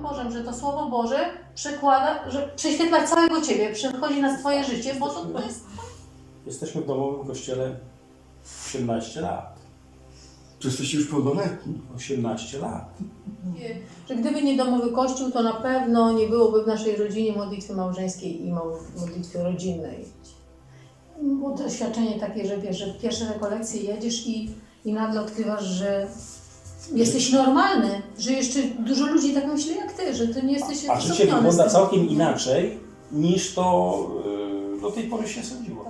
uważam, że to Słowo Boże przekłada, że prześwietla całego Ciebie, przechodzi na Twoje życie, bo to, to jest... Jesteśmy w domowym kościele 18 lat. To jesteście już pełnoletni. 18 lat. Że gdyby nie domowy kościół, to na pewno nie byłoby w naszej rodzinie modlitwy małżeńskiej i modlitwy rodzinnej. Było doświadczenie takie, że wiesz, że w pierwsze rekolekcje jedziesz i, i nagle odkrywasz, że jesteś normalny, że jeszcze tak myśli jak ty, że ty nie jesteś A życie z wygląda całkiem inaczej niż to y, do tej pory się sądziło.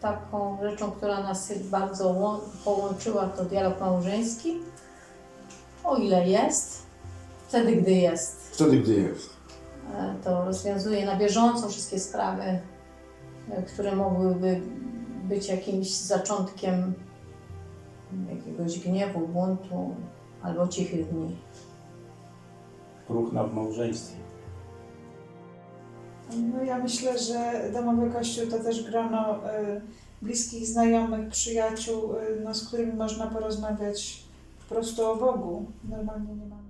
Taką rzeczą, która nas bardzo łą- połączyła, to dialog małżeński. O ile jest, wtedy gdy jest. Wtedy, gdy jest. E, to rozwiązuje na bieżąco wszystkie sprawy, e, które mogłyby być jakimś zaczątkiem jakiegoś gniewu, buntu albo cichych dni. Ruch na w małżeństwie. No ja myślę, że domowy kościół to też grono y, bliskich znajomych, przyjaciół, y, no, z którymi można porozmawiać po prostu o Bogu. Normalnie nie mamy.